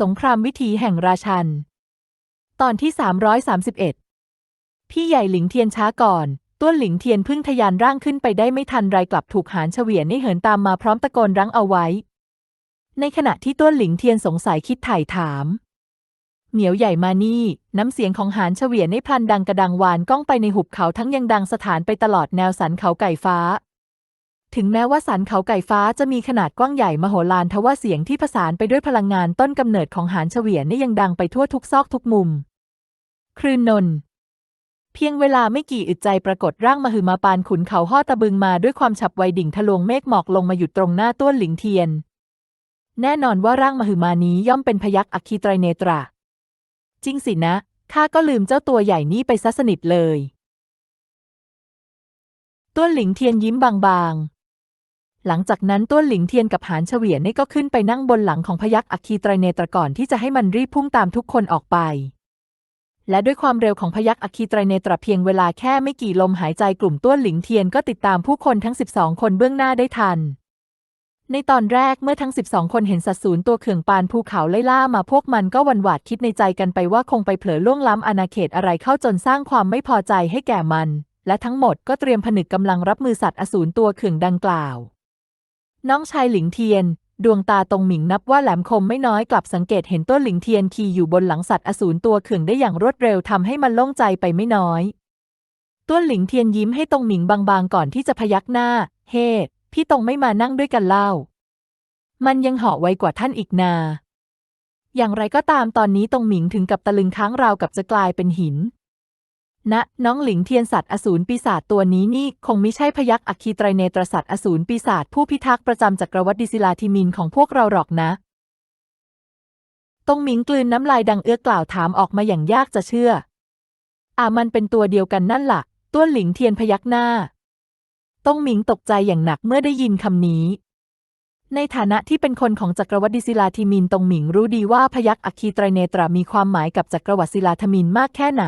สงครามวิถีแห่งราชัน ตอนที่ 331 พี่ใหญ่หลิงเทียนช้าก่อน ต้วนหลิงเทียนพึ่งทะยานร่างขึ้นไปได้ไม่ทันไรกลับถูกหานเฉวียนให้เหินตามมาพร้อมตะโกนรั้งเอาไว้ ในขณะที่ต้วนหลิงเทียนสงสัยคิดไถ่ถาม เหมียวใหญ่มานี่ น้ำเสียงของหานเฉวียนในพลันดังกระดังวานก้องไปในหุบเขาทั้งยังดังสถานไปตลอดแนวสันเขาไก่ฟ้า ถึงแม้ว่าสันเขาไก่ฟ้าจะมีขนาดกว้างใหญ่มโหฬารทว่าเสียงที่ผสานไปด้วยพลังงานต้นกำเนิดของหานเฉวียนนี่ยังดังไปทั่วทุกซอกทุกมุมครืนนน์เพียงเวลาไม่กี่อึดใจปรากฏร่างมหึมาปานขุนเขาห่อตะบึงมาด้วยความฉับไวดิ่งทะลวงเมฆหมอกลงมาหยุดตรงหน้าต้วนหลิงเทียน แน่นอนว่าร่างมหึมานี้ย่อมเป็นพยักอัคคีไตรเนตรา จริงสินะข้าก็ลืมเจ้าตัวใหญ่นี้ไปซะสนิทเลยต้วนหลิงเทียนยิ้มบางๆ หลังจากนั้นต้วนหลิงเทียนกับหานเฉวียนนี่ก็ขึ้นไปนั่งบนหลังของพยักอัคคีไตรเนตรก่อนที่จะให้มันรีบพุ่งตามทุกคนออกไป และด้วยความเร็วของพยักอัคคีไตรเนตรเพียงเวลาแค่ไม่กี่ลมหายใจกลุ่มต้วนหลิงเทียนก็ติดตามผู้คนทั้ง 12 คนเบื้องหน้าได้ทัน ในตอนแรกเมื่อทั้ง 12 คนเห็นสัตว์สูนตัวเขื่องปานภูเขาไล่ล่ามาพวกมันก็หวันหวาดคิดในใจกันไปว่าคงไปเผลอล่วงล้ำอาณาเขตอะไรเข้าจนสร้างความไม่พอใจให้แก่มัน และทั้งหมดก็เตรียมผนึกกำลังรับมือสัตว์อสูรตัวเขื่องดังกล่าว น้องชายหลิงเทียน ดวงตาตรงหมิงนับว่าแหลมคมไม่น้อยกลับสังเกตเห็นต้นหลิงเทียนขี่อยู่บนหลังสัตว์อสูรตัวเขื่องได้อย่างรวดเร็วทำให้มันโล่งใจไปไม่น้อยต้นหลิงเทียนยิ้มให้ตรงหมิงบางๆก่อนที่จะพยักหน้า เฮ้พี่ตรงไม่มานั่งด้วยกันเล่า มันยังเหาะไวกว่าท่านอีกนา อย่างไรก็ตามตอนนี้ตรงหมิงถึงกับตะลึงค้างราวกับจะกลายเป็นหิน ณน้องหลิงเทียนสัตว์อสูรปีศาจตัวนี้นี่คงไม่ใช่พยักอัคคีไตรเนตรสัตว์อสูรปีศาจผู้พิทักษ์ประจำจักรวรรดิศิลาธิมินของพวกเราหรอกนะ ตงหมิงกลืนน้ำลายดังเอื้อกล่าวถามออกมาอย่างยากจะเชื่อ อ่ามันเป็นตัวเดียวกันนั่นล่ะ ต้วนหลิงเทียนพยักหน้า ตงหมิงตกใจอย่างหนักเมื่อได้ยินคำนี้ ในฐานะที่เป็นคนของจักรวรรดิศิลาธิมินตงหมิงรู้ดีว่าพยักอัคคีไตรเนตรมีความหมายกับจักรวรรดิศิลาธมินมากแค่ไหน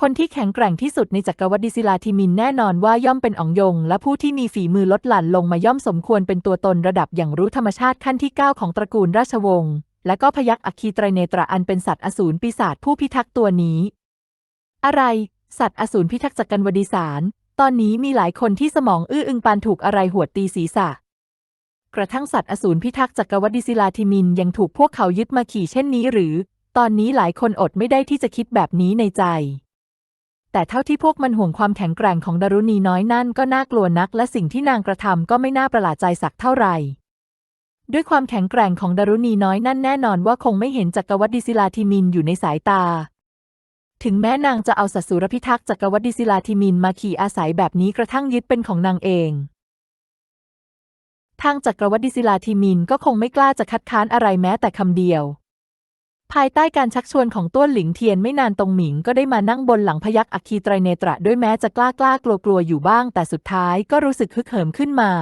คนที่แข็งแกร่งที่สุดในจักรวรรดิศิลาธิมินแน่นอนว่าย่อมเป็นอองยง และผู้ที่มีฝีมือลดหลั่นลงมาย่อมสมควรเป็นตัวตนระดับอย่างรู้ธรรมชาติขั้นที่ 9 ของตระกูลราชวงศ์และก็พยักอัคคีไตรเนตราอันเป็นสัตว์อสูรปีศาจผู้พิทักษ์ตัวนี้ อะไร สัตว์อสูรพิทักษ์จักรวรดีสาร ตอนนี้มีหลายคนที่สมองอื้ออึงปานถูกอะไรหัวตีศีรษะกระทั่งสัตว์อสูรพิทักษ์จักรวรดีศิลาธิมินยังถูกพวกเขายึดมาขี่เช่นนี้หรือ ตอนนี้หลายคนอดไม่ได้ที่จะคิดแบบนี้ในใจ แต่เท่าที่พวกมันห่วงความแข็งแกร่งของดารุณีน้อยนั่นก็น่ากลัวนัก และสิ่งที่นางกระทำก็ไม่น่าประหลาดใจสักเท่าไหร่ด้วยความแข็งแกร่งของดารุณีน้อยนั่นแน่นอนว่าคงไม่เห็นจักรวดีศิลาธิมินอยู่ในสายตา ถึงแม้นางจะเอาสัตสุรพิทักษ์จักรวดีศิลาธิมินมาขี่อาศัยแบบนี้กระทั่งยึดเป็นของนางเอง ทางจักรวดีศิลาธิมินก็คงไม่กล้าจะคัดค้านอะไรแม้แต่คำเดียว ภายใต้การชักชวนของต้วนหลิงเทียนไม่นานตรงหมิงก็ได้มานั่งบนหลังพยักอัคคีไตรเนตระด้วยแม้จะกล้ากล้ากลัวกลัวอยู่บ้าง แต่สุดท้ายก็รู้สึกฮึกเหิมขึ้นมา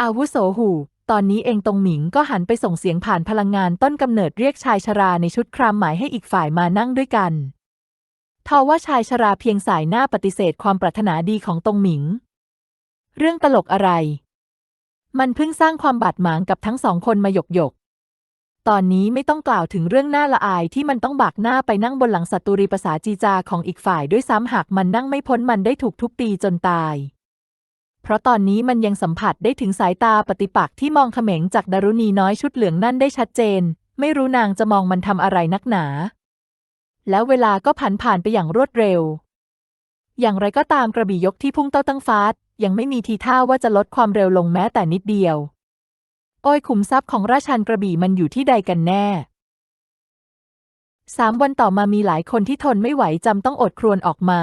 อาวุโสหู ตอนนี้เองตรงหมิงก็หันไปส่งเสียงผ่านพลังงานต้นกำเนิดเรียกชายชราในชุดครามหมายให้อีกฝ่ายมานั่งด้วยกันทว่าชายชราเพียงสายหน้าปฏิเสธความปรารถนาดีของตรงหมิง เรื่องตลกอะไร มันเพิ่งสร้างความบาดหมางกับทั้งสองคนมาหยกหยก ตอนนี้ไม่ต้องกล่าวถึงเรื่องหน้าละอายที่มันต้องบากหน้าไปนั่งบนหลังสัตตุรีภาษาจีจาของอีกฝ่ายด้วยซ้ำหากมันนั่งไม่พ้นมันได้ถูกทุบตีจนตาย เพราะตอนนี้มันยังสัมผัสได้ถึงสายตาปฏิปักษ์ที่มองเขม็งจากดารุณีน้อยชุดเหลืองนั่นได้ชัดเจน ไม่รู้นางจะมองมันทำอะไรนักหนา แล้วเวลาก็ผันผ่านไปอย่างรวดเร็ว อย่างไรก็ตามกระบี่ยกที่พุ่งเต้าตั้งฟาดยังไม่มีทีท่าว่าจะลดความเร็วลงแม้แต่นิดเดียว โอ้ยขุมทรัพย์ของราชันกระบี่มันอยู่ที่ใดกันแน่สามวันต่อมามีหลายคนที่ทนไม่ไหวจำต้องอดครวญออกมา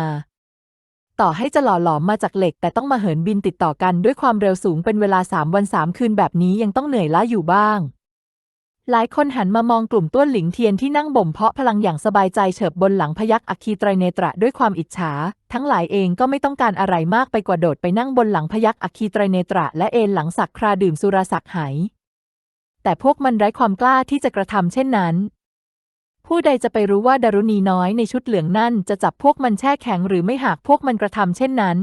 ต่อให้จะหล่อหลอมมาจากเหล็ก แต่ต้องมาเหินบินติดต่อกันด้วยความเร็วสูงเป็นเวลาสามวันสามคืนแบบนี้ยังต้องเหนื่อยล้าอยู่บ้าง หลายคนหันมามองกลุ่มต้วนหลิงเทียนที่นั่งบ่มเพาะพลังอย่างสบายใจเฉิบบนหลังพยักอัคคีไตรเนตระด้วยความอิจฉา ทั้งหลายเองก็ไม่ต้องการอะไรมากไปกว่าโดดไปนั่งบนหลังพยักอัคคีไตรเนตระและเอนหลังสักคราดื่มสุราสักไหแต่พวกมันไร้ความกล้าที่จะกระทำเช่นนั้น ผู้ใดจะไปรู้ว่าดารุณีน้อยในชุดเหลืองนั่นจะจับพวกมันแช่แข็งหรือไม่หากพวกมันกระทำเช่นนั้น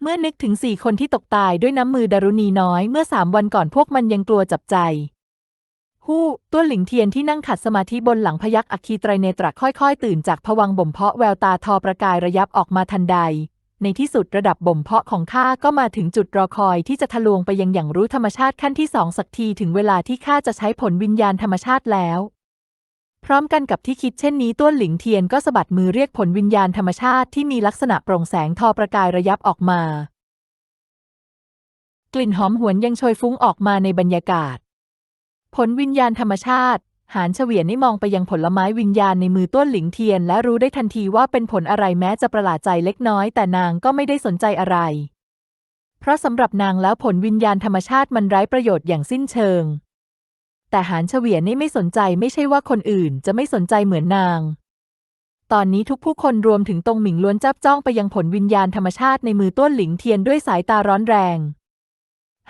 เมื่อนึกถึงสี่คนที่ตกตายด้วยน้ำมือดารุณีน้อยเมื่อสามวันก่อนพวกมันยังกลัวจับใจ ฮู้ต้วหลิงเทียนที่นั่งขัดสมาธิบนหลังพยักอัคคีไตรเนตรค่อย ๆ ตื่นจากผวังบ่มเพาะแววตาทอประกายระยับออกมาทันใด ในที่สุดระดับบ่มเพาะของข้าก็มาถึงจุดรอคอยที่จะทะลวงไปยังอย่างรู้ธรรมชาติขั้นที่สองสักทีถึงเวลาที่ข้าจะใช้ผลวิญญาณธรรมชาติแล้ว พร้อมกันกับที่คิดเช่นนี้ต้วนหลิงเทียนก็สะบัดมือเรียกผลวิญญาณธรรมชาติที่มีลักษณะโปร่งแสงทอประกายระยับออกมา กลิ่นหอมหวนยังโชยฟุ้งออกมาในบรรยากาศ ผลวิญญาณธรรมชาติ หานเฉวียนได้มองไปยังผลไม้วิญญาณในมือต้วนหลิงเทียน และรู้ได้ทันทีว่าเป็นผลอะไรแม้จะประหลาดใจเล็กน้อยแต่นางก็ไม่ได้สนใจอะไร เพราะสำหรับนางแล้วผลวิญญาณธรรมชาติมันไร้ประโยชน์อย่างสิ้นเชิง แต่หานเฉวียนนี่ไม่สนใจไม่ใช่ว่าคนอื่นจะไม่สนใจเหมือนนาง ตอนนี้ทุกผู้คนรวมถึงตรงหมิงล้วนจับจ้องไปยังผลวิญญาณธรรมชาติในมือต้วนหลิงเทียนด้วยสายตาร้อนแรง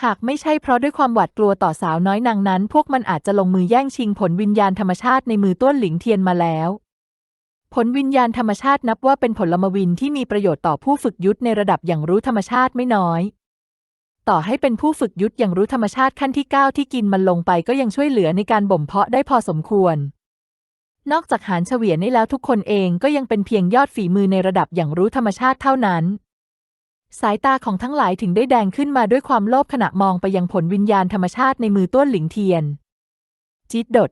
หากไม่ใช่เพราะด้วยความหวาดกลัวต่อสาวน้อยนางนั้น พวกมันอาจจะลงมือแย่งชิงผลวิญญาณธรรมชาติในมือต้วนหลิงเทียนมาแล้ว ผลวิญญาณธรรมชาตินับว่าเป็นผลมวินที่มีประโยชน์ต่อผู้ฝึกยุทธในระดับอย่างรู้ธรรมชาติไม่น้อย ต่อให้เป็นผู้ฝึกยุทธอย่างรู้ธรรมชาติขั้นที่9ที่กินมันลงไปก็ยังช่วยเหลือในการบ่มเพาะได้พอสมควร นอกจากหานเฉวียนนี่แล้วทุกคนเองก็ยังเป็นเพียงยอดฝีมือในระดับอย่างรู้ธรรมชาติเท่านั้น สายตาของทั้งหลายถึงได้แดงขึ้นมาด้วยความโลภขณะมองไปยังผลวิญญาณธรรมชาติในมือต้วนหลิงเทียน จิตดด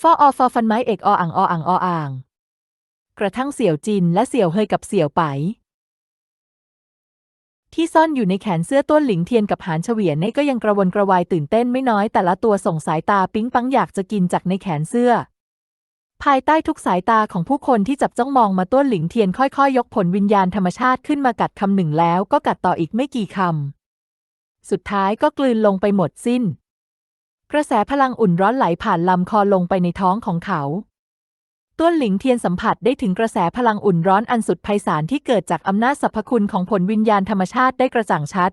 ฟออฟอฟันไม้เอกออ่างออ่างออ่าง กระทั่งเสี่ยวจินและเสี่ยวเฮยกับเสี่ยวไป ที่ซ่อนอยู่ในแขนเสื้อต้นหลิงเทียนกับหานเฉวียนนี่ก็ยังกระวนกระวายตื่นเต้นไม่น้อยแต่ละตัวส่งสายตาปิ๊งปังอยากจะกินจากในแขนเสื้อ ภายใต้ทุกสายตาของผู้คนที่จับจ้องมองมาต้นหลิงเทียนค่อยๆยกผลวิญญาณธรรมชาติขึ้นมากัดคำหนึ่งแล้วก็กัดต่ออีกไม่กี่คำ สุดท้ายก็กลืนลงไปหมดสิ้น กระแสพลังอุ่นร้อนไหลผ่านลำคอลงไปในท้องของเขาต้วนหลิงเทียนสัมผัสได้ถึงกระแสพลังอุ่นร้อนอันสุดไพศาลที่เกิดจากอำนาจสรรพคุณของผลวิญญาณธรรมชาติได้กระจ่างชัด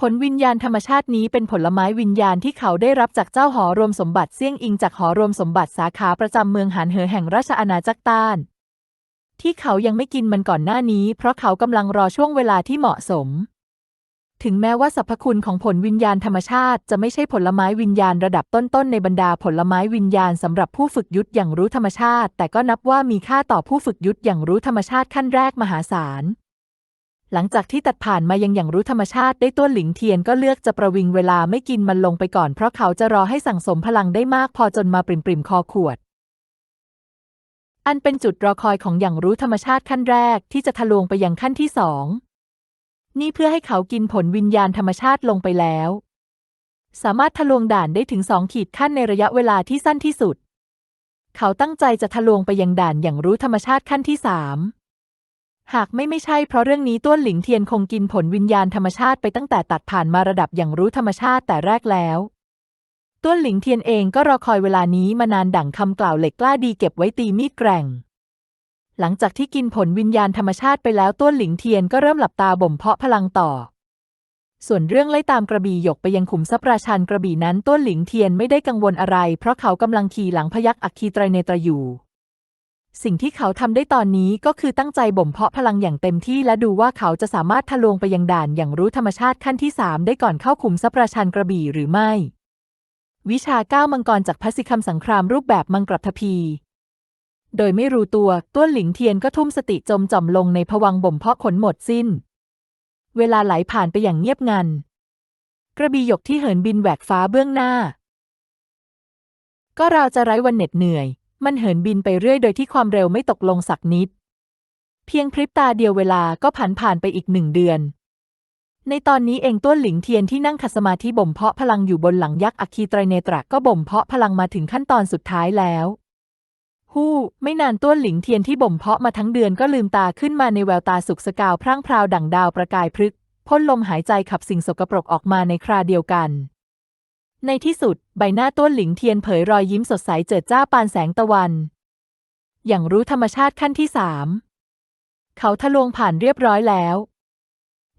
ผลวิญญาณธรรมชาตินี้เป็นผลไม้วิญญาณที่เขาได้รับจากเจ้าหอรวมสมบัติเซี่ยงอิงจากหอรวมสมบัติสาขาประจำเมืองหานเหอแห่งราชอาณาจักรต้าน ที่เขายังไม่กินมันก่อนหน้านี้ เพราะเขากำลังรอช่วงเวลาที่เหมาะสม ถึงแม้ว่าสรรพคุณของผลวิญญาณธรรมชาติจะไม่ใช่ผลไม้วิญญาณระดับต้นๆในบรรดาผลไม้วิญญาณสำหรับผู้ฝึกยุทธอย่างรู้ธรรมชาติ แต่ก็นับว่ามีค่าต่อผู้ฝึกยุทธอย่างรู้ธรรมชาติขั้นแรกมหาศาล หลังจากที่ตัดผ่านมายังอย่างรู้ธรรมชาติได้ต้วนหลิงเทียนก็เลือกจะประวิงเวลาไม่กินมันลงไปก่อนเพราะเขาจะรอให้สั่งสมพลังได้มากพอจนมาปริมปริมๆคอขวด อันเป็นจุดรอคอยของอย่างรู้ธรรมชาติขั้นแรกที่จะทะลวงไปยังขั้นที่สองนี่เพื่อให้เขากินผลวิญญาณธรรมชาติลงไปแล้ว สามารถทะลวงด่านได้ถึงสองขีดขั้นในระยะเวลาที่สั้นที่สุด เขาตั้งใจจะทะลวงไปยังด่านอย่างรู้ธรรมชาติขั้นที่สาม หากไม่ไม่ใช่เพราะเรื่องนี้ต้วนหลิงเทียนคงกินผลวิญญาณธรรมชาติไปตั้งแต่ตัดผ่านมาระดับอย่างรู้ธรรมชาติแต่แรกแล้วต้วนหลิงเทียนเองก็รอคอยเวลานี้มานานดั่งคำกล่าวเหล็กกล้าดีเก็บไว้ตีมีดแกร่ง หลังจากที่กินผลวิญญาณธรรมชาติไปแล้วต้วนหลิงเทียนก็เริ่มหลับตาบ่มเพาะพลังต่อ ส่วนเรื่องไล่ตามกระบี่หยกไปยังขุมทรัพย์ราชันกระบี่นั้นต้วนหลิงเทียนไม่ได้กังวลอะไร เพราะเขากำลังขี่หลังพยักอัคคีไตรเนตรอยู่ สิ่งที่เขาทำได้ตอนนี้ก็คือตั้งใจบ่มเพาะพลังอย่างเต็มที่และดูว่าเขาจะสามารถทะลวงไปยังด่านอย่างรู้ธรรมชาติขั้นที่สามได้ก่อนเข้าขุมทรัพย์ราชันกระบี่หรือไม่ วิชาก้าวมังกรจากพัสิคำสังครามรูปแบบมังกรทพี โดยไม่รู้ตัวต้วนหลิงเทียนก็ทุ่มสติจมจ่อมลงในผวังบ่มเพาะขนหมดสิ้น เวลาไหลผ่านไปอย่างเงียบงัน กระบี่หยกที่เหินบินแหวกฟ้าเบื้องหน้า ก็เราจะไร้วันเหน็ดเหนื่อย มันเหินบินไปเรื่อยโดยที่ความเร็วไม่ตกลงสักนิด เพียงพริบตาเดียวเวลาก็ผ่านผ่านไปอีกหนึ่งเดือน ในตอนนี้เองต้วนหลิงเทียนที่นั่งขัดสมาธิบ่มเพาะพลังอยู่บนหลังยักษ์อัคคีไตรเนตรก็บ่มเพาะพลังมาถึงขั้นตอนสุดท้ายแล้วฮู้ไม่นานต้วนหลิงเทียนที่บ่มเพาะมาทั้งเดือนก็ลืมตาขึ้นมาในแววตาสุกสกาวพร่างพราวดั่งดาวประกายพฤกพ่นลมหายใจขับสิ่งสกปรกออกมาในคราเดียวกัน ในที่สุดใบหน้าต้วนหลิงเทียนเผยรอยยิ้มสดใสเจิดจ้าปานแสงตะวัน อย่างรู้ธรรมชาติขั้นที่สามเขาทะลวงผ่านเรียบร้อยแล้ว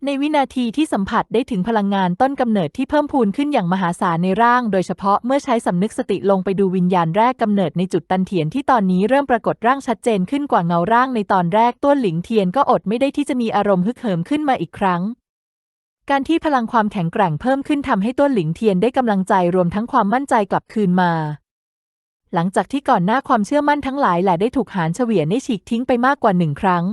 ในวินาทีที่สัมผัสได้ถึงพลังงานต้นกำเนิดที่เพิ่มพูนขึ้นอย่างมหาศาลในร่าง โดยเฉพาะเมื่อใช้สำนึกสติลงไปดูวิญญาณแรกกำเนิดในจุดตันเถียนที่ตอนนี้เริ่มปรากฏร่างชัดเจนขึ้นกว่าเงาร่างในตอนแรกต้วนหลิงเทียนก็อดไม่ได้ที่จะมีอารมณ์ฮึกเหิมขึ้นมาอีกครั้ง การที่พลังความแข็งแกร่งเพิ่มขึ้นทำให้ต้วนหลิงเทียนได้กำลังใจรวมทั้งความมั่นใจกลับคืนมา หลังจากที่ก่อนหน้าความเชื่อมั่นทั้งหลายแหละได้ถูกหานเฉวียนได้ฉีกทิ้งไปมากกว่าหนึ่งครั้ง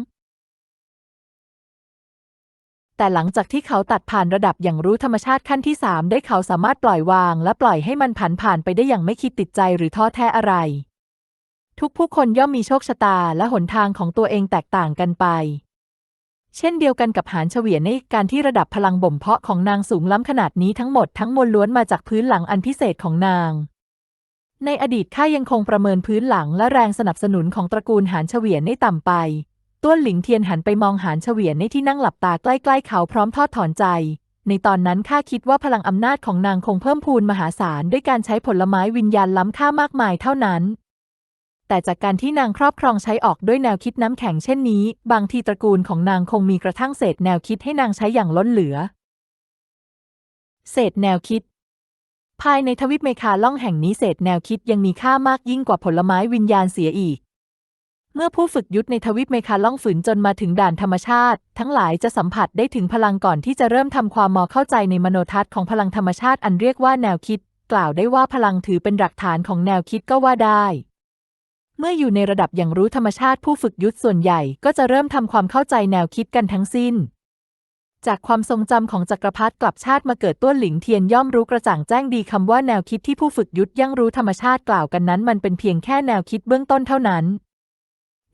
แต่หลังจากที่เขาตัดผ่านระดับอย่างรู้ธรรมชาติขั้นที่สามได้เขาสามารถปล่อยวาง และปล่อยให้มันผ่านผ่านไปได้อย่างไม่คิดติดใจหรือท้อแท้อะไร ทุกผู้คนย่อมมีโชคชะตาและหนทางของตัวเองแตกต่างกันไป เช่นเดียวกันกับหานเฉวียนในการที่ระดับพลังบ่มเพาะของนางสูงล้ำขนาดนี้ทั้งหมดทั้งมวลล้วนมาจากพื้นหลังอันพิเศษของนาง ในอดีตข้ายังคงประเมินพื้นหลังและแรงสนับสนุนของตระกูลหานเฉวียนได้ต่ำไป ต้วนหลิงเทียนหันไปมองหานเฉวียนในที่นั่งหลับตาใกล้ๆเขาพร้อมทอดถอนใจ ในตอนนั้นข้าคิดว่าพลังอำนาจของนางคงเพิ่มพูนมหาศาลด้วยการใช้ผลไม้วิญญาณล้ำค่ามากมายเท่านั้น แต่จากการที่นางครอบครองใช้ออกด้วยแนวคิดน้ำแข็งเช่นนี้ บางทีตระกูลของนางคงมีกระทั่งเศษแนวคิดให้นางใช้อย่างล้นเหลือ เศษแนวคิด ภายในทวิปเมคาล่องแห่งนี้เศษแนวคิดยังมีค่ามากยิ่งกว่าผลไม้วิญญาณเสียอีก เมื่อผู้ฝึกยุทธในทวิปเมคาล่องฝืนจนมาถึงด่านธรรมชาติ ทั้งหลายจะสัมผัสได้ถึงพลังก่อนที่จะเริ่มทำความมอเข้าใจในมโนทัศน์ของพลังธรรมชาติอันเรียกว่าแนวคิด กล่าวได้ว่าพลังถือเป็นหลักฐานของแนวคิดก็ว่าได้ เมื่ออยู่ในระดับอย่างรู้ธรรมชาติผู้ฝึกยุทธส่วนใหญ่ก็จะเริ่มทำความเข้าใจแนวคิดกันทั้งสิ้น จากความทรงจำของจักรพรรดิกลับชาติมาเกิดต้วหลิงเทียนย่อมรู้กระจ่างแจ้งดีคำว่าแนวคิดที่ผู้ฝึกยุทธยังรู้ธรรมชาติกล่าวกันนั้น มันเป็นเพียงแค่แนวคิดเบื้องต้นเท่านั้น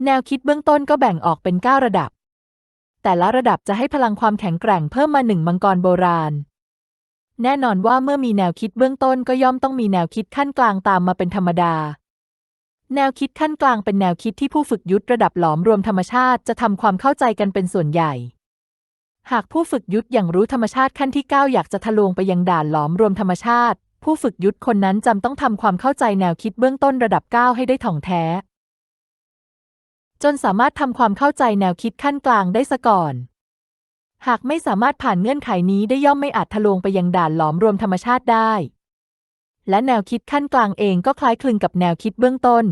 แนวคิดเบื้องต้นก็แบ่งออกเป็น9ระดับ แต่ละระดับจะให้พลังความแข็งแกร่งเพิ่มมาหนึ่งมังกรโบราณแน่นอนว่าเมื่อมีแนวคิดเบื้องต้นก็ย่อมต้องมีแนวคิดขั้นกลางตามมาเป็นธรรมดา แนวคิดขั้นกลางเป็นแนวคิดที่ผู้ฝึกยุทธระดับหลอมรวมธรรมชาติจะทำความเข้าใจกันเป็นส่วนใหญ่ หากผู้ฝึกยุทธอย่างรู้ธรรมชาติขั้นที่ 9 อยากจะทะลวงไปยังด่านหลอมรวมธรรมชาติ ผู้ฝึกยุทธคนนั้นจำต้องทำความเข้าใจแนวคิดเบื้องต้นระดับ 9 ให้ได้ถ่องแท้ จนสามารถทำความเข้าใจแนวคิดขั้นกลางได้ซะก่อน หากไม่สามารถผ่านเงื่อนไขนี้ได้ย่อมไม่อาจทะลวงไปยังด่านหลอมรวมธรรมชาติได้ และแนวคิดขั้นกลางเองก็คล้ายคลึงกับแนวคิดเบื้องต้น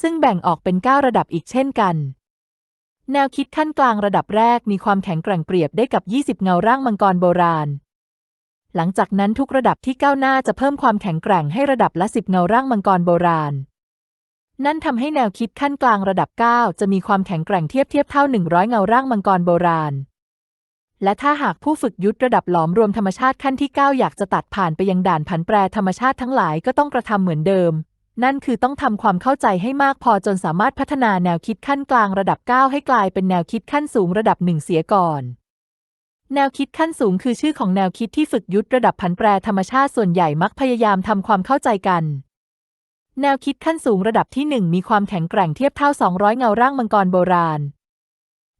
ซึ่งแบ่งออกเป็น 9 ระดับอีกเช่นกัน แนวคิดขั้นกลางระดับแรกมีความแข็งแกร่งเปรียบได้กับ 20 เงาร่างมังกรโบราณ หลังจากนั้นทุกระดับที่ก้าวหน้าจะเพิ่มความแข็งแกร่งให้ระดับละ 10 เงาร่างมังกรโบราณ นั่นทำให้แนวคิดขั้นกลางระดับ 9 จะมีความแข็งแกร่งเทียบเทียบเท่า 100 เงาร่างมังกรโบราณ และถ้าหากผู้ฝึกยุทธระดับหลอมรวมธรรมชาติขั้นที่ 9 อยากจะตัดผ่านไปยังด่านผันแปรธรรมชาติทั้งหลายก็ต้องกระทำเหมือนเดิม นั่นคือต้องทำความเข้าใจให้มากพอจนสามารถพัฒนาแนวคิดขั้นกลางระดับ 9 ให้กลายเป็นแนวคิดขั้นสูงระดับหนึ่งเสียก่อน แนวคิดขั้นสูงคือชื่อของแนวคิดที่ฝึกยุทธระดับผันแปรธรรมชาติส่วนใหญ่มักพยายามทำความเข้าใจกันแนวคิดขั้นสูงระดับที่ 1 มีความแข็งแกร่งเทียบเท่า 200 เงาร่างมังกรโบราณ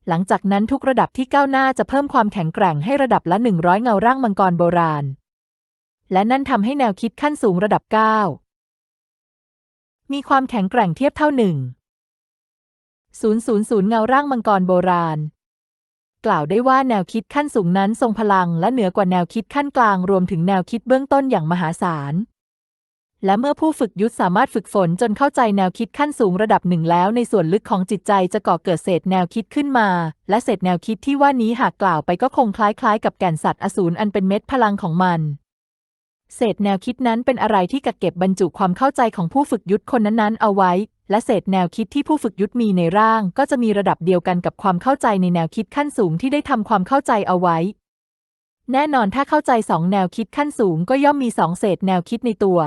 หลังจากนั้นทุกระดับที่ก้าวหน้าจะเพิ่มความแข็งแกร่งให้ระดับละ 100 เงาร่างมังกรโบราณ และนั่นทำให้แนวคิดขั้นสูงระดับ 9 มีความแข็งแกร่งเทียบเท่าหนึ่ง000 เงาร่างมังกรโบราณ กล่าวได้ว่าแนวคิดขั้นสูงนั้นทรงพลังและเหนือกว่าแนวคิดขั้นกลางรวมถึงแนวคิดเบื้องต้นอย่างมหาศาล และเมื่อผู้ฝึกยุทธสามารถฝึกฝนจนเข้าใจแนวคิดขั้นสูงระดับหนึ่งแล้ว ในส่วนลึกของจิตใจจะก่อเกิดเศษแนวคิดขึ้นมา และเศษแนวคิดที่ว่านี้หากกล่าวไปก็คงคล้ายๆ กับแก่นสัตว์อสูรอันเป็นเม็ดพลังของมันเศษแนวคิดนั้นเป็นอะไรที่กักเก็บบรรจุความเข้าใจของผู้ฝึกยุทธคนนั้นๆเอาไว้ และเศษแนวคิดที่ผู้ฝึกยุทธมีในร่าง ก็จะมีระดับเดียวกันกับความเข้าใจในแนวคิดขั้นสูงที่ได้ทำความเข้าใจเอาไว้ แน่นอนถ้าเข้าใจสองแนวคิดขั้นสูงก็ย่อมมีสองเศษแนวคิดในตัว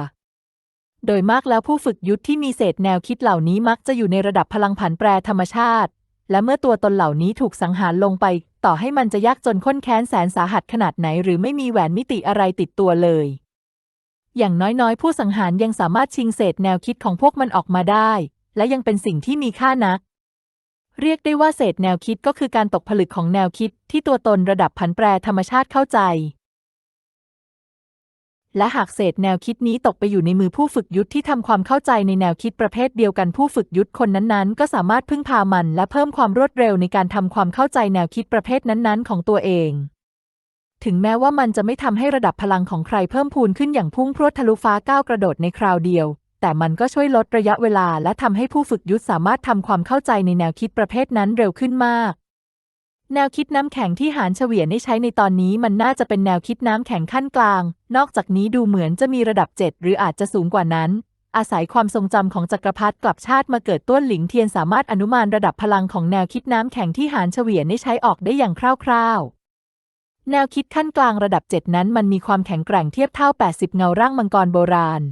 โดยมากแล้วผู้ฝึกยุทธที่มีเศษแนวคิดเหล่านี้มักจะอยู่ในระดับพลังผันแปรธรรมชาติ และเมื่อตัวตนเหล่านี้ถูกสังหารลงไป ต่อให้มันจะยากจนข้นแค้นแสนสาหัสขนาดไหน หรือไม่มีแหวนมิติอะไรติดตัวเลย อย่างน้อยๆ ผู้สังหารยังสามารถชิงเศษแนวคิดของพวกมันออกมาได้ และยังเป็นสิ่งที่มีค่านัก เรียกได้ว่าเศษแนวคิดก็คือการตกผลึกของแนวคิดที่ตัวตนระดับผันแปรธรรมชาติเข้าใจ และหากเศษแนวคิดนี้ตกไปอยู่ในมือผู้ฝึกยุทธที่ทำความเข้าใจในแนวคิดประเภทเดียวกันผู้ฝึกยุทธคนนั้นๆ ก็สามารถพึ่งพามันและเพิ่มความรวดเร็วในการทำความเข้าใจแนวคิดประเภทนั้นๆ ของตัวเอง ถึงแม้ว่ามันจะไม่ทำให้ระดับพลังของใครเพิ่มพูนขึ้นอย่างพุ่งพรวดทะลุฟ้าก้าวกระโดดในคราวเดียว แต่มันก็ช่วยลดระยะเวลาและทำให้ผู้ฝึกยุทธสามารถทำความเข้าใจในแนวคิดประเภทนั้นเร็วขึ้นมาก แนวคิดน้ำแข็งที่หานเฉวียนได้ใช้ในตอนนี้มันน่าจะเป็นแนวคิดน้ำแข็งขั้นกลาง นอกจากนี้ดูเหมือนจะมีระดับ 7 หรืออาจจะสูงกว่านั้น อาศัยความทรงจำของจักรพรรดิกลับชาติมาเกิดต้วนหลิงเทียนสามารถอนุมานระดับพลังของแนวคิดน้ำแข็งที่หานเฉวียนได้ใช้ออกได้อย่างคร่าวๆแนวคิดขั้นกลางระดับ 7 นั้นมันมีความแข็งแกร่งเทียบเท่า 80 เงาร่างมังกรโบราณ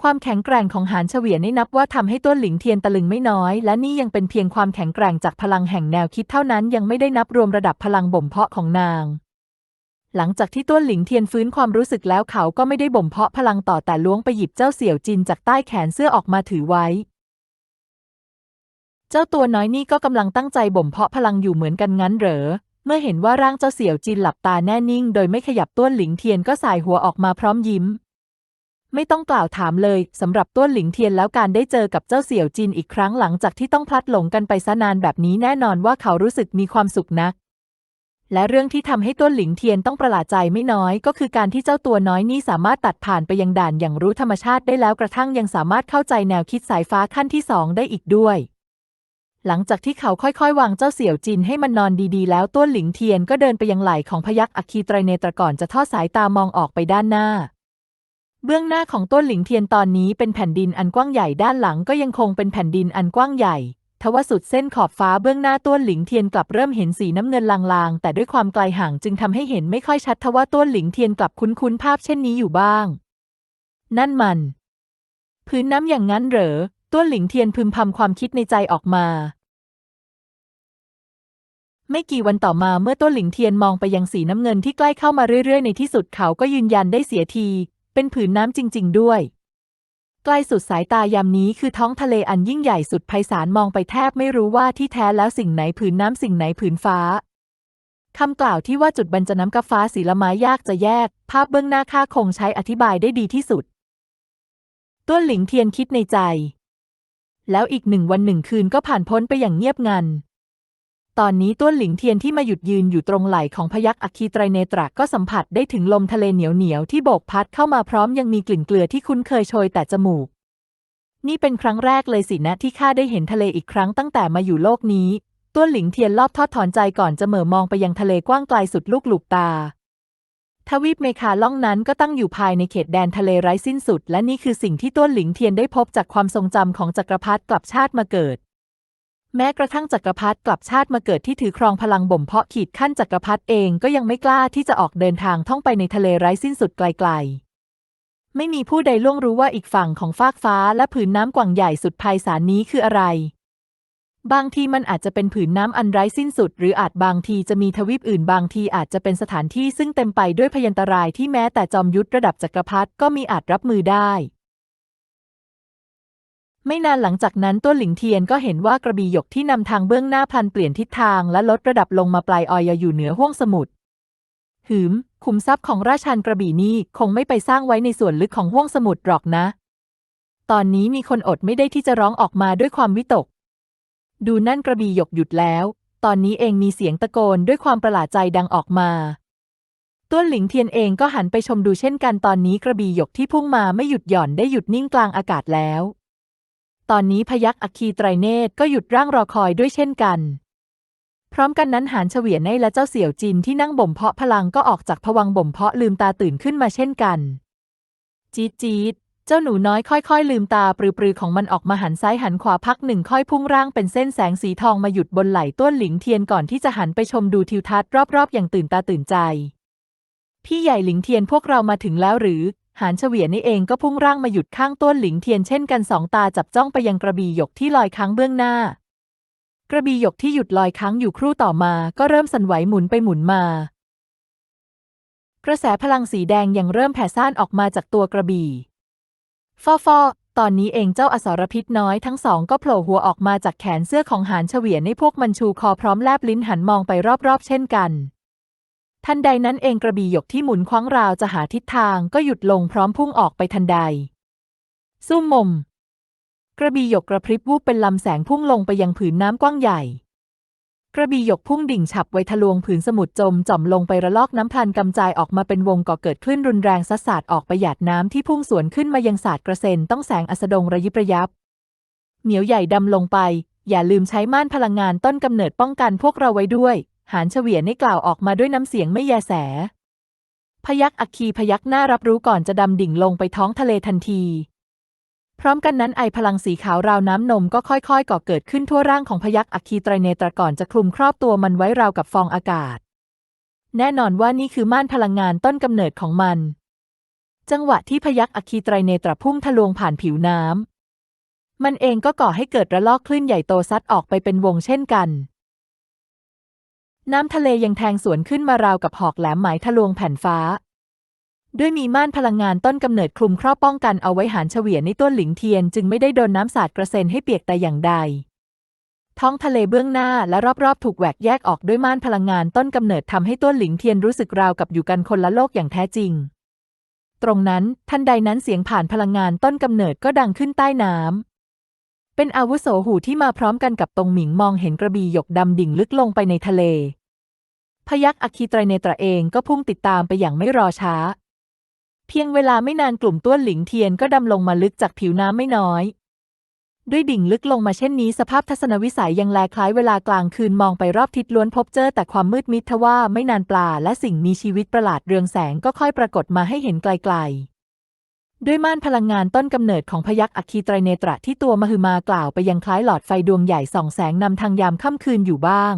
ความแข็งแกร่งของหานเฉวียนนี่นับว่าทำให้ต้นหลิงเทียนตะลึงไม่น้อย และนี่ยังเป็นเพียงความแข็งแกร่งจากพลังแห่งแนวคิดเท่านั้นยังไม่ได้นับรวมระดับพลังบ่มเพาะของนาง หลังจากที่ต้นหลิงเทียนฟื้นความรู้สึกแล้วเขาก็ไม่ได้บ่มเพาะพลังต่อแต่ล้วงไปหยิบเจ้าเสี่ยวจินจากใต้แขนเสื้อออกมาถือไว้ เจ้าตัวน้อยนี่ก็กำลังตั้งใจบ่มเพาะพลังอยู่เหมือนกันงั้นเหรอเมื่อเห็นว่าร่างเจ้าเสี่ยวจินหลับตาแน่นิ่ง โดยไม่ขยับต้นหลิงเทียนก็สายหัวออกมาพร้อมยิ้ม ไม่ต้องกล่าวถามเลยสำหรับต้วนหลิงเทียนแล้วการได้เจอกับเจ้าเสี่ยวจินอีกครั้งหลังจากที่ต้องพลัดหลงกันไปซะนานแบบนี้แน่นอนว่าเขารู้สึกมีความสุขนัก และเรื่องที่ทำให้ต้วนหลิงเทียนต้องประหลาดใจไม่น้อย ก็คือการที่เจ้าตัวน้อยนี่สามารถตัดผ่านไปยังด่านอย่างรู้ธรรมชาติได้แล้วกระทั่งยังสามารถเข้าใจแนวคิดสายฟ้าขั้นที่สองได้อีกด้วยหลังจากที่เขาค่อยๆ วางเจ้าเสี่ยวจินให้มันนอนดีๆ แล้วต้วนหลิงเทียนก็เดินไปยังไหล่ของพยักอัคคีไตรเนตรก่อนจะทอดสายตามองออกไปด้านหน้า เบื้องหน้าของต้นหลิงเทียนตอนนี้เป็นแผ่นดินอันกว้างใหญ่ด้านหลังก็ยังคงเป็นแผ่นดินอันกว้างใหญ่ทว่าสุดเส้นขอบฟ้าเบื้องหน้าต้นหลิงเทียนกลับเริ่มเห็นสีน้ำเงินลางๆ แต่ด้วยความไกลห่างจึงทำให้เห็นไม่ค่อยชัดทว่าต้นหลิงเทียนกลับคุ้นๆภาพเช่นนี้อยู่บ้าง นั่นมัน พื้นน้ำอย่างนั้นเหรอต้นหลิงเทียนพึมพำความคิดในใจออกมา ไม่กี่วันต่อมาเมื่อต้นหลิงเทียนมองไปยังสีน้ำเงินที่ใกล้เข้ามาเรื่อยๆ ในที่สุดเขาก็ยืนยันได้เสียที เป็นผืนน้ำจริง ๆ ด้วยใกล้สุดสายตายามนี้คือท้องทะเลอันยิ่งใหญ่สุดไพศาลมองไปแทบไม่รู้ว่าที่แท้แล้วสิ่งไหนผืนน้ำสิ่งไหนผืนฟ้าคำกล่าวที่ว่าจุดบรรจน้ำกับฟ้าสีละไม้ยากจะแยก ภาพเบื้องหน้าข้าคงใช้อธิบายได้ดีที่สุด ต้นหลิงเทียนคิดในใจ แล้วอีกหนึ่งวันหนึ่งคืนก็ผ่านพ้นไปอย่างเงียบงัน ตอนนี้ต้นหลิงเทียนที่มาหยุดยืนอยู่ตรงไหล่ของพยักอัคคีไตรเนตรก็สัมผัสได้ถึงลมทะเลเหนียวเหนียวที่โบกพัดเข้ามาพร้อมยังมีกลิ่นเกลือที่คุ้นเคยโชยแต่จมูก นี่เป็นครั้งแรกเลยสินะที่ข้าได้เห็นทะเลอีกครั้งตั้งแต่มาอยู่โลกนี้ต้นหลิงเทียนรอบทอดถอนใจก่อนจะเหม่อมองไปยังทะเลกว้างไกลสุดลูกหลูกตา ทวีปเมคาล่องนั้นก็ตั้งอยู่ภายในเขตแดนทะเลไร้สิ้นสุด และนี่คือสิ่งที่ต้นหลิงเทียนได้พบจากความทรงจำของจักรพรรดิกลับชาติมาเกิด แม้กระทั่งจักรพรรดิกลับชาติมาเกิดที่ถือครองพลังบ่มเพาะขีดขั้นจักรพรรดิเองก็ยังไม่กล้าที่จะออกเดินทางท่องไปในทะเลไร้สิ้นสุดไกลๆ ไม่มีผู้ใดล่วงรู้ว่าอีกฝั่งของฟากฟ้าและผืนน้ำกว้างใหญ่สุดไพศาลนี้คืออะไร บางทีมันอาจจะเป็นผืนน้ำอันไร้สิ้นสุด หรืออาจบางทีจะมีทวีปอื่นบางทีอาจจะเป็นสถานที่ซึ่งเต็มไปด้วยพยันตรายที่แม้แต่จอมยุทธระดับจักรพรรดิก็มีอาจรับมือได้ ไม่นานหลังจากนั้นต้นหลิงเทียนก็เห็นว่ากระบี่หยกที่นำทางเบื้องหน้าพลันเปลี่ยนทิศทางและลดระดับลงมาปลายออยอยู่เหนือห้วงสมุทรหืม ขุมทรัพย์ของราชันกระบี่นี่คงไม่ไปสร้างไว้ในส่วนลึกของห้วงสมุทรหรอกนะ ตอนนี้มีคนอดไม่ได้ที่จะร้องออกมาด้วยความวิตก ดูนั่นกระบี่หยกหยุดแล้ว ตอนนี้เองมีเสียงตะโกนด้วยความประหลาดใจดังออกมาต้นหลิงเทียนเองก็หันไปชมดูเช่นกันตอนนี้กระบี่หยกที่พุ่งมาไม่หยุดหย่อนได้หยุดนิ่งกลางอากาศแล้ว ตอนนี้พยักอัคคีไตรเนตรก็หยุดร่างรอคอยด้วยเช่นกัน พร้อมกันนั้นหานเฉวียนในและเจ้าเสี่ยวจินที่นั่งบ่มเพาะพลังก็ออกจากผวังบ่มเพาะลืมตาตื่นขึ้นมาเช่นกัน จี๊ดจี๊ดเจ้าหนูน้อยค่อยๆ ลืมตาปรือๆของมันออกมาหันซ้ายหันขวาพักหนึ่งค่อยพุ่งร่างเป็นเส้นแสงสีทองมาหยุดบนไหล่ต้นหลิงเทียนก่อนที่จะหันไปชมดูทิวทัศน์รอบๆ อย่างตื่นตาตื่นใจ พี่ใหญ่หลิงเทียนพวกเรามาถึงแล้วหรือ หานเฉวียนนี่เองก็พุ่งร่างมาหยุดข้างต้นหลิงเทียนเช่นกันสองตาจับจ้องไปยังกระบี่หยกที่ลอยค้างเบื้องหน้า กระบี่หยกที่หยุดลอยค้างอยู่ครู่ต่อมาก็เริ่มสั่นไหวหมุนไปหมุนมา กระแสพลังสีแดงยังเริ่มแผ่ซ่านออกมาจากตัวกระบี่ฟอฟอตอนนี้เองเจ้าอสรพิษน้อยทั้งสองก็โผล่หัวออกมาจากแขนเสื้อของหานเฉวียนให้พวกมันชูคอพร้อมแลบลิ้นหันมองไปรอบๆ เช่นกัน ทันใดนั้นเองกระบี่หยกที่หมุนคว้างราวจะหาทิศทางก็หยุดลงพร้อมพุ่งออกไปทันใดสู้มม กระบี่หยกกระพริบวูบเป็นลำแสงพุ่งลงไปยังผืนน้ำกว้างใหญ่ กระบี่หยกพุ่งดิ่งฉับไวทะลวงผืนสมุทรจมจ่อมลงไประลอกน้ำพลันกำจายออกมาเป็นวงก่อเกิดคลื่นรุนแรงซัดสาดออกไปหยาดน้ำที่พุ่งสวนขึ้นมายังสาดกระเซ็นต้องแสงอัสดงระยิบระยับ เหมียวใหญ่ดำลงไป อย่าลืมใช้ม่านพลังงานต้นกำเนิดป้องกันพวกเราไว้ด้วย หานเฉวียนได้กล่าวออกมาด้วยน้ำเสียงไม่แยแส พยักอัคคีพยักหน้ารับรู้ก่อนจะดำดิ่งลงไปท้องทะเลทันที พร้อมกันนั้นไอพลังสีขาวราวน้ำนมก็ค่อยๆ ก่อเกิดขึ้นทั่วร่างของพยักอัคคีไตรเนตรก่อนจะคลุมครอบตัวมันไว้ราวกับฟองอากาศ แน่นอนว่านี่คือม่านพลังงานต้นกำเนิดของมัน จังหวะที่พยักอัคคีไตรเนตรพุ่งทะลวงผ่านผิวน้ำมันเองก็ก่อให้เกิดระลอกคลื่นใหญ่โตซัดออกไปเป็นวงเช่นกัน น้ำทะเลยังแทงสวนขึ้นมาราวกับหอกแหลมหมายทะลวงแผ่นฟ้า ด้วยมีม่านพลังงานต้นกำเนิดคลุมครอบป้องกันเอาไว้หานเฉวียนในต้นหลิงเทียนจึงไม่ได้โดนน้ำสาดกระเซ็นให้เปียกแต่อย่างใด ท้องทะเลเบื้องหน้าและรอบๆ ถูกแหวกแยกออกด้วยม่านพลังงานต้นกำเนิดทำให้ต้นหลิงเทียนรู้สึกราวกับอยู่กันคนละโลกอย่างแท้จริง ตรงนั้นทันใดนั้นเสียงผ่านพลังงานต้นกำเนิดก็ดังขึ้นใต้น้ำ เป็นอาวุโสหูที่มาพร้อมกันกับตรงหมิงมองเห็นกระบี่หยกดำดิ่งลึกลงไปในทะเล พยักอัคคีไตรเนตรเองก็พุ่งติดตามไปอย่างไม่รอช้า เพียงเวลาไม่นานกลุ่มต้วนหลิงเทียนก็ดำลงมาลึกจากผิวน้ำไม่น้อย ด้วยดิ่งลึกลงมาเช่นนี้สภาพทัศนวิสัยยังแลคล้ายเวลากลางคืนมองไปรอบทิศล้วนพบเจอแต่ความมืดมิดทว่าไม่นานปลาและสิ่งมีชีวิตประหลาดเรืองแสงก็ค่อยปรากฏมาให้เห็นไกลๆ ด้วยม่านพลังงานต้นกำเนิดของพยักอัคคีไตรเนตระที่ตัวมหึมากล่าวไปยังคล้ายหลอดไฟดวงใหญ่ส่องแสงนำทางยามค่ำคืนอยู่บ้าง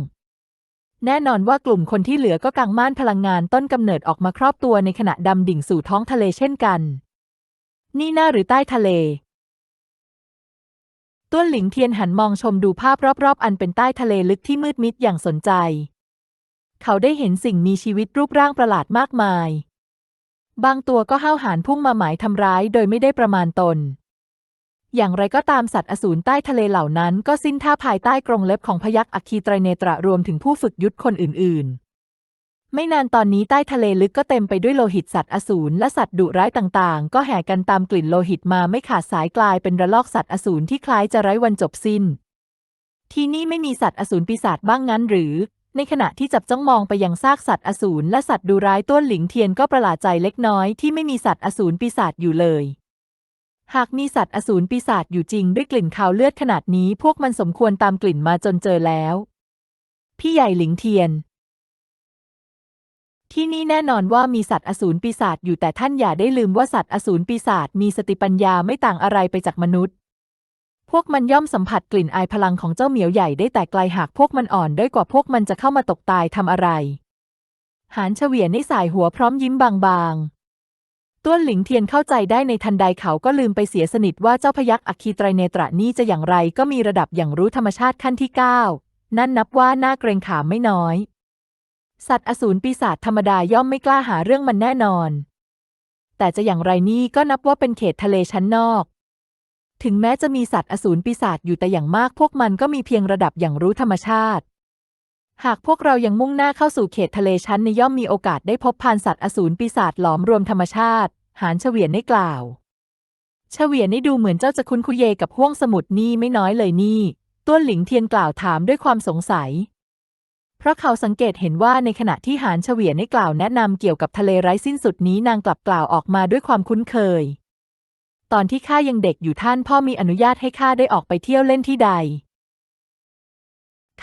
แน่นอนว่ากลุ่มคนที่เหลือก็กังม่านพลังงานต้นกำเนิดออกมาครอบตัวในขณะดำดิ่งสู่ท้องทะเลเช่นกัน นี่หน้าหรือใต้ทะเล ต้วนหลิงเทียนหันมองชมดูภาพรอบๆ อันเป็นใต้ทะเลลึกที่มืดมิดอย่างสนใจ เขาได้เห็นสิ่งมีชีวิตรูปร่างประหลาดมากมาย บางตัวก็ห้าวหาญพุ่งมาหมายทำร้ายโดยไม่ได้ประมาณตน อย่างไรก็ตามสัตว์อสูรใต้ทะเลเหล่านั้น ก็สิ้นท่าภายใต้กรงเล็บของพยักอัคคีไตรเนตรรวมถึงผู้ฝึกยุทธคนอื่น ๆ ไม่นานตอนนี้ใต้ทะเลลึกก็เต็มไปด้วยโลหิตสัตว์อสูรและสัตว์ดุร้ายต่างๆ ก็แห่กันตามกลิ่นโลหิตมาไม่ขาดสายกลายเป็นระลอกสัตว์อสูรที่คล้ายจะไร้วันจบสิ้น ที่นี่ไม่มีสัตว์อสูรปีศาจบ้างงั้นหรือ ในขณะที่จับจ้องมองไปยังซากสัตว์อสูรและสัตว์ดุร้ายต้นหลิงเทียนก็ประหลาดใจเล็กน้อยที่ไม่มีสัตว์อสูรปีศาจอยู่เลย หากมีสัตว์อสูรปีศาจอยู่จริงด้วยกลิ่นคาวเลือดขนาดนี้พวกมันสมควรตามกลิ่นมาจนเจอแล้ว พี่ใหญ่หลิงเทียน ที่นี่แน่นอนว่ามีสัตว์อสูรปีศาจอยู่แต่ท่านอย่าได้ลืมว่าสัตว์อสูรปีศาจมีสติปัญญาไม่ต่างอะไรไปจากมนุษย์ วกมันย่อมสัมผัสกลิ่นอายพลังของเจ้าเหมียวใหญ่ได้แต่ไกลหากพวกมันอ่อนด้อยกว่าพวกมันจะเข้ามาตกตายทำอะไร หานเฉวียนในสายหัวพร้อมยิ้มบางๆ ต้วนหลิงเทียนเข้าใจได้ในทันใดเขาก็ลืมไปเสียสนิทว่าเจ้าพยักอัคคีไตรเนตรนี่จะอย่างไรก็มีระดับอย่างรู้ธรรมชาติขั้นที่เก้านั่นนับว่าน่าเกรงขามไม่น้อย สัตว์อสูรปีศาจธรรมดาย่อมไม่กล้าหาเรื่องมันแน่นอน แต่จะอย่างไรนี่ก็นับว่าเป็นเขตทะเลชั้นนอก ถึงแม้จะมีสัตว์อสูรปีศาจอยู่แต่อย่างมากพวกมันก็มีเพียงระดับอย่างรู้ธรรมชาติ หากพวกเรายังมุ่งหน้าเข้าสู่เขตทะเลชั้นในย่อมมีโอกาสได้พบพานสัตว์อสูรปีศาจหลอมรวมธรรมชาติ หานเฉวียนได้กล่าว เฉวียนนี่ดูเหมือนเจ้าจะคุ้นคุยเยกับห้วงสมุทรนี่ไม่น้อยเลยนี่ ต้วนหลิงเทียนกล่าวถามด้วยความสงสัย เพราะเขาสังเกตเห็นว่าในขณะที่หานเฉวียนได้กล่าวแนะนำเกี่ยวกับทะเลไร้สิ้นสุดนี้นางกลับกล่าวออกมาด้วยความคุ้นเคย ตอนที่ข้ายังเด็กอยู่ท่านพ่อมีอนุญาตให้ข้าได้ออกไปเที่ยวเล่นที่ใด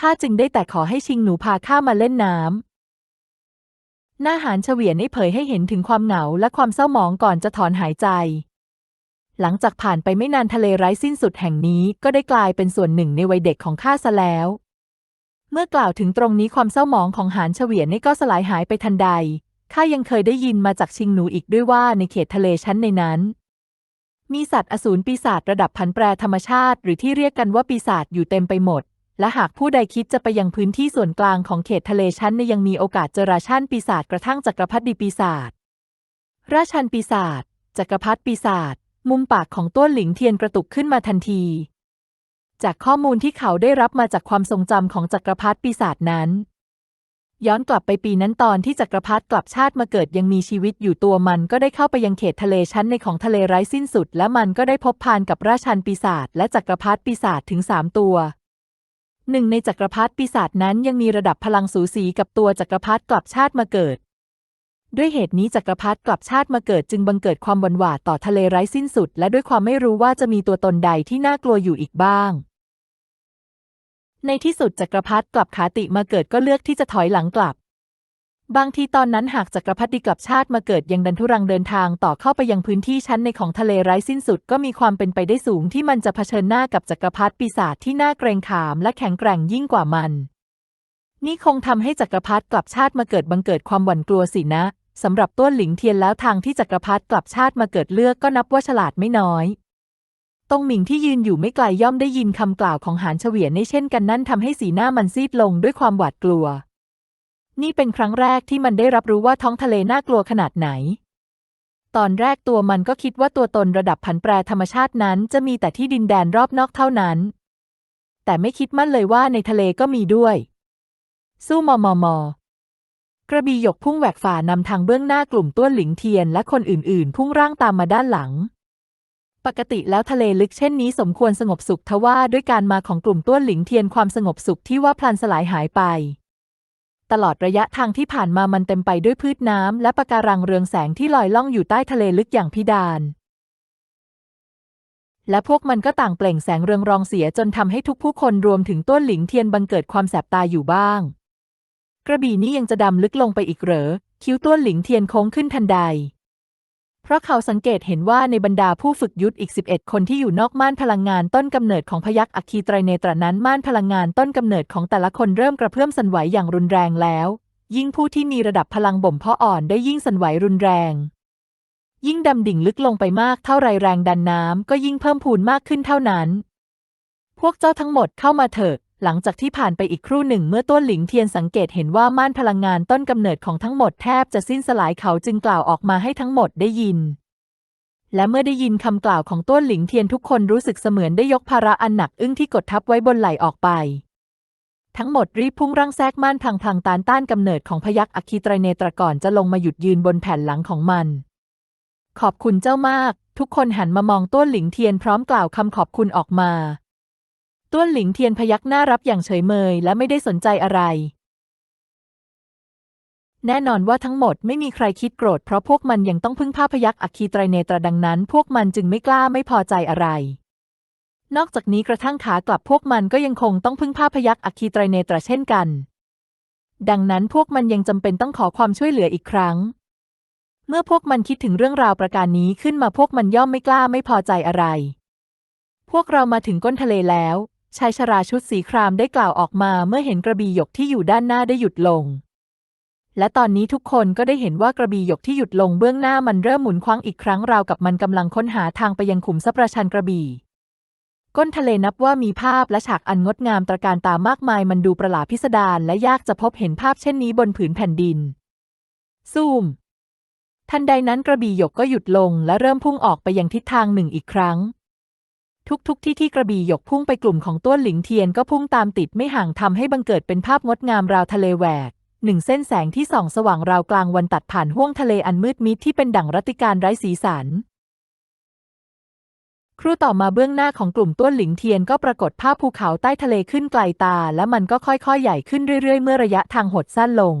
ข้าจึงได้แต่ขอให้ชิงหนูพาข้ามาเล่นน้ำหน้าหานเฉวียนได้เผยให้เห็นถึงความเหงาและความเศร้าหมองก่อนจะถอนหายใจ หลังจากผ่านไปไม่นานทะเลไร้สิ้นสุดแห่งนี้ก็ได้กลายเป็นส่วนหนึ่งในวัยเด็กของข้าซะแล้ว เมื่อกล่าวถึงตรงนี้ความเศร้าหมองของหานเฉวียนก็สลายหายไปทันใดข้ายังเคยได้ยินมาจากชิงหนูอีกด้วยว่าในเขตทะเลชั้นในนั้น มีสัตว์อสูรปีศาจระดับพันแปรธรรมชาติ หรือที่เรียกกันว่าปีศาจอยู่เต็มไปหมด และหากผู้ใดคิดจะไปยังพื้นที่ส่วนกลางของเขตทะเลชั้นในยังมีโอกาสเจอราชันปีศาจกระทั่งจักรพรรดิปีศาจราชันปีศาจจักรพรรดิปีศาจมุมปากของต้วนหลิงเทียนกระตุกขึ้นมาทันที จากข้อมูลที่เขาได้รับมาจากความทรงจำของจักรพรรดิปีศาจนั้น ย้อนกลับไปปีนั้นตอนที่จักรพรรดิกลับชาติมาเกิดยังมีชีวิตอยู่ตัวมันก็ได้เข้าไปยังเขตทะเลชั้นในของทะเลไร้สิ้นสุด และมันก็ได้พบพานกับราชันปีศาจและจักรพรรดิปีศาจถึงสามตัวหนึ่งในจักรพรรดิปีศาจนั้นยังมีระดับพลังสูสีกับตัวจักรพรรดิกลับชาติมาเกิด ด้วยเหตุนี้จักรพรรดิกลับชาติมาเกิดจึงบังเกิดความหวั่นหวาดต่อทะเลไร้สิ้นสุด และด้วยความไม่รู้ว่าจะมีตัวตนใดที่น่ากลัวอยู่อีกบ้าง ในที่สุดจักรพรรดิกลับขาติมาเกิดก็เลือกที่จะถอยหลังกลับ บางทีตอนนั้นหากจักรพรรดิกลับชาติมาเกิดยังดันทุรังเดินทางต่อเข้าไปยังพื้นที่ชั้นในของทะเลไร้สิ้นสุดก็มีความเป็นไปได้สูงที่มันจะเผชิญหน้ากับจักรพรรดิปีศาจที่น่าเกรงขามและแข็งแกร่งยิ่งกว่ามัน นี่คงทำให้จักรพรรดิกลับชาติมาเกิดบังเกิดความหวั่นกลัวสินะสำหรับต้วนหลิงเทียนแล้วทางที่จักรพรรดิกลับชาติมาเกิดเลือกก็นับว่าฉลาดไม่น้อย ตงหมิงที่ยืนอยู่ไม่ไกลย่อมได้ยินคำกล่าวของหานเฉวียนในเช่นกันนั่นทำให้สีหน้ามันซีดลงด้วยความหวาดกลัว นี่เป็นครั้งแรกที่มันได้รับรู้ว่าท้องทะเลน่ากลัวขนาดไหน ตอนแรกตัวมันก็คิดว่าตัวตนระดับผันแปรธรรมชาตินั้น จะมีแต่ที่ดินแดนรอบนอกเท่านั้น แต่ไม่คิดมั่นเลยว่าในทะเลก็มีด้วย สู้มอมอมอกระบี่หยกพุ่งแหวกฝ่านำทางเบื้องหน้ากลุ่มต้วนหลิงเทียนและคนอื่น ๆ พุ่งร่างตามมาด้านหลัง ปกติแล้วทะเลลึกเช่นนี้สมควรสงบสุขทว่าด้วยการมาของกลุ่มต้วนหลิงเทียนความสงบสุขที่ว่าพลันสลายหายไป ตลอดระยะทางที่ผ่านมามันเต็มไปด้วยพืชน้ำและปะการังเรืองแสงที่ลอยล่องอยู่ใต้ทะเลลึกอย่างพิดารและพวกมันก็ต่างเปล่งแสงเรืองรองเสียจนทำให้ทุกผู้คนรวมถึงต้วนหลิงเทียนบังเกิดความแสบตาอยู่บ้าง กระบี่นี้ยังจะดำลึกลงไปอีกเหรอ คิ้วต้วนหลิงเทียนโค้งขึ้นทันใด เพราะเขาสังเกตเห็นว่าในบรรดาผู้ฝึกยุทธอีก 11 คนที่อยู่นอกม่านพลังงานต้นกำเนิดของพยักอัคคีไตรเนตรนั้นม่านพลังงานต้นกำเนิดของแต่ละคนเริ่มกระเพื่อมสั่นไหวอย่างรุนแรงแล้ว ยิ่งผู้ที่มีระดับพลังบ่มเพาะอ่อนได้ยิ่งสั่นไหวรุนแรง ยิ่งดำดิ่งลึกลงไปมากเท่าไรแรงดันน้ำก็ยิ่งเพิ่มพูนมากขึ้นเท่านั้น พวกเจ้าทั้งหมดเข้ามาเถิด หลังจากที่ผ่านไปอีกครู่หนึ่งเมื่อต้นหลิงเทียนสังเกตเห็นว่าม่านพลังงานต้นกำเนิดของทั้งหมดแทบจะสิ้นสลายเขาจึงกล่าวออกมาให้ทั้งหมดได้ยิน และเมื่อได้ยินคำกล่าวของต้นหลิงเทียนทุกคนรู้สึกเสมือนได้ยกภาระอันหนักอึ้งที่กดทับไว้บนไหล่ออกไป ทั้งหมดรีบพุ่งร่างแทรกม่านพลังพลังตานต้านกำเนิดของพยักอัคคีไตรเนตรก่อนจะลงมาหยุดยืนบนแผ่นหลังของมัน ขอบคุณเจ้ามาก ทุกคนหันมามองต้นหลิงเทียนพร้อมกล่าวคำขอบคุณออกมา ต้วนหลิงเทียนพยักหน้ารับอย่างเฉยเมยและไม่ได้สนใจอะไร แน่นอนว่าทั้งหมดไม่มีใครคิดโกรธเพราะพวกมันยังต้องพึ่งพาพยักอัคคีไตรเนตรดังนั้น พวกมันจึงไม่กล้าไม่พอใจอะไร นอกจากนี้กระทั่งขากลับพวกมันก็ยังคงต้องพึ่งพาพยักอัคคีไตรเนตรเช่นกัน ดังนั้นพวกมันยังจำเป็นต้องขอความช่วยเหลืออีกครั้ง เมื่อพวกมันคิดถึงเรื่องราวประการนี้ขึ้นมาพวกมันย่อมไม่กล้าไม่พอใจอะไรพวกเรามาถึงก้นทะเลแล้ว ชายชราชุดสีครามได้กล่าวออกมาเมื่อเห็นกระบี่หยกที่อยู่ด้านหน้าได้หยุดลง และตอนนี้ทุกคนก็ได้เห็นว่ากระบี่หยกที่หยุดลงเบื้องหน้ามันเริ่มหมุนคว้างอีกครั้งราวกับมันกำลังค้นหาทางไปยังขุมทรัพย์ประชันกระบี่ ก้นทะเลนับว่ามีภาพและฉากอันงดงามตระการตามากมายมันดูประหลาดพิสดารและยากจะพบเห็นภาพเช่นนี้บนผืนแผ่นดิน ซูม ทันใดนั้นกระบี่หยกก็หยุดลงและเริ่มพุ่งออกไปยังทิศทางหนึ่งอีกครั้ง ทุกๆทที่ที่กระบี่หยกพุ่งไปกลุ่มของต้วนหลิงเทียนก็พุ่งตามติดไม่ห่างทำให้บังเกิดเป็นภาพงดงามราวทะเลแหวกหนึ่งเส้นแสงที่ส่องสว่างราวกลางวันตัดผ่านห้วงทะเลอันมืดมิดที่เป็นดั่งรัติการไร้สีสัน ครู่ต่อมาเบื้องหน้าของกลุ่มต้วนหลิงเทียนก็ปรากฏภาพภูเขาใต้ทะเลขึ้นไกลตา และมันก็ค่อยๆ ใหญ่ขึ้นเรื่อยๆ เมื่อระยะทางหดสั้นลง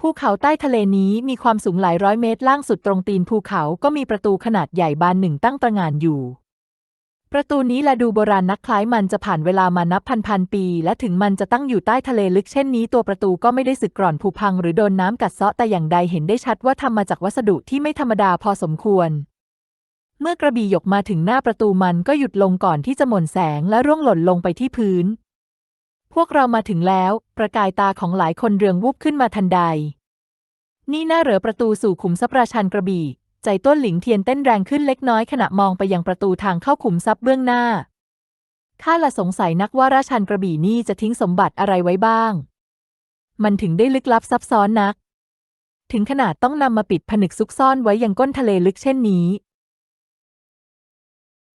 ภูเขาใต้ทะเลนี้มีความสูงหลายร้อยเมตรล่างสุดตรงตีนภูเขาก็มีประตูขนาดใหญ่บานหนึ่งตั้งตระหง่านอยู่ ประตูนี้ละดูโบราณนักคล้ายมันจะผ่านเวลามานับพันพันปี และถึงมันจะตั้งอยู่ใต้ทะเลลึกเช่นนี้ตัวประตูก็ไม่ได้สึกกร่อนผุพังหรือโดนน้ำกัดเซาะแต่อย่างใดเห็นได้ชัดว่าทำมาจากวัสดุที่ไม่ธรรมดาพอสมควร เมื่อกระบี่หยกมาถึงหน้าประตูมันก็หยุดลงก่อนที่จะหม่นแสงและร่วงหล่นลงไปที่พื้น พวกเรามาถึงแล้ว ประกายตาของหลายคนเรืองวูบขึ้นมาทันใด นี่น่าเหรอประตูสู่ขุมทรัพย์ราชันกระบี่ ใจต้นหลิงเทียนเต้นแรงขึ้นเล็กน้อยขณะมองไปยังประตูทางเข้าขุมทรัพย์เบื้องหน้า ข้าละสงสัยนักว่าราชันกระบี่นี่จะทิ้งสมบัติอะไรไว้บ้าง มันถึงได้ลึกลับซับซ้อนนัก ถึงขนาดต้องนำมาปิดผนึกซุกซ่อนไว้ยังก้นทะเลลึกเช่นนี้